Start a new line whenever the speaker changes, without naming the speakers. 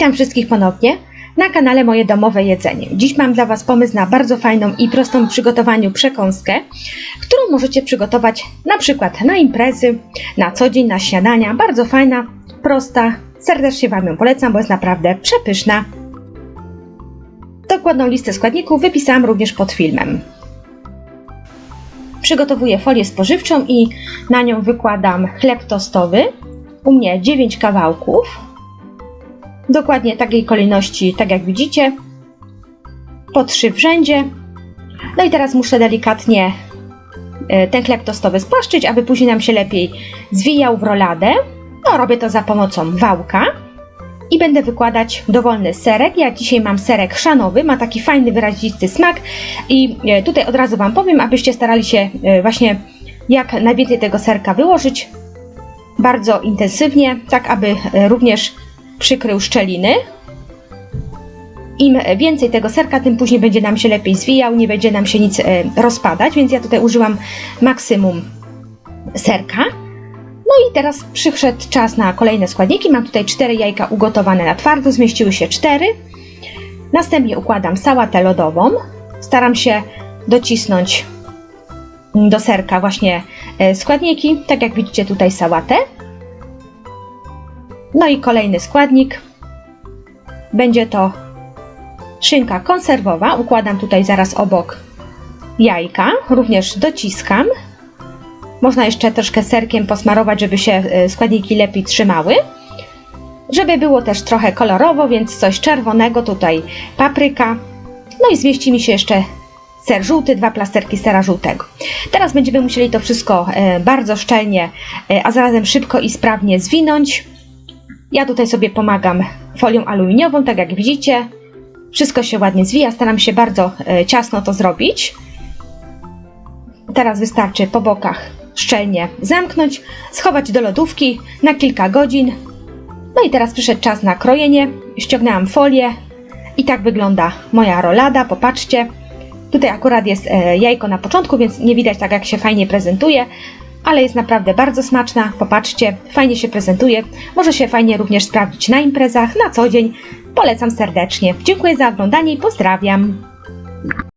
Witam wszystkich ponownie na kanale Moje Domowe Jedzenie. Dziś mam dla Was pomysł na bardzo fajną i prostą w przygotowaniu przekąskę, którą możecie przygotować na przykład na imprezy, na co dzień, na śniadania. Bardzo fajna, prosta. Serdecznie Wam ją polecam, bo jest naprawdę przepyszna. Dokładną listę składników wypisałam również pod filmem. Przygotowuję folię spożywczą i na nią wykładam chleb tostowy. U mnie 9 kawałków. Dokładnie takiej kolejności, tak jak widzicie. Po 3 w rzędzie. No i teraz muszę delikatnie e, ten chleb tostowy spłaszczyć, aby później nam się lepiej zwijał w roladę. No, robię to za pomocą wałka. I będę wykładać dowolny serek. Ja dzisiaj mam serek chrzanowy, ma taki fajny, wyrazisty smak. I e, tutaj od razu Wam powiem, abyście starali się e, właśnie jak najwięcej tego serka wyłożyć. Bardzo intensywnie, tak aby również przykrył szczeliny. Im więcej tego serka, tym później będzie nam się lepiej zwijał, nie będzie nam się nic e, rozpadać, więc ja tutaj użyłam maksimum serka. No i teraz przyszedł czas na kolejne składniki. Mam tutaj 4 jajka ugotowane na twardo, zmieściły się 4. Następnie układam sałatę lodową. Staram się docisnąć do serka właśnie e, składniki, tak jak widzicie tutaj sałatę. No i kolejny składnik. Będzie to szynka konserwowa. Układam tutaj zaraz obok jajka. Również dociskam. Można jeszcze troszkę serkiem posmarować, żeby się e, składniki lepiej trzymały. Żeby było też trochę kolorowo, więc coś czerwonego, tutaj papryka. No i zmieści mi się jeszcze ser żółty, dwa plasterki sera żółtego. Teraz będziemy musieli to wszystko e, bardzo szczelnie, e, a zarazem szybko i sprawnie zwinąć. Ja tutaj sobie pomagam folią aluminiową, tak jak widzicie. Wszystko się ładnie zwija, staram się bardzo e, ciasno to zrobić. Teraz wystarczy po bokach szczelnie zamknąć, schować do lodówki na kilka godzin. No i teraz przyszedł czas na krojenie. Ściągnęłam folię i tak wygląda moja rolada. Popatrzcie. Tutaj akurat jest e, jajko na początku, więc nie widać tak jak się fajnie prezentuje, ale jest naprawdę bardzo smaczna. Popatrzcie, fajnie się prezentuje. Może się fajnie również sprawdzić na imprezach, na co dzień. Polecam serdecznie. Dziękuję za oglądanie i pozdrawiam.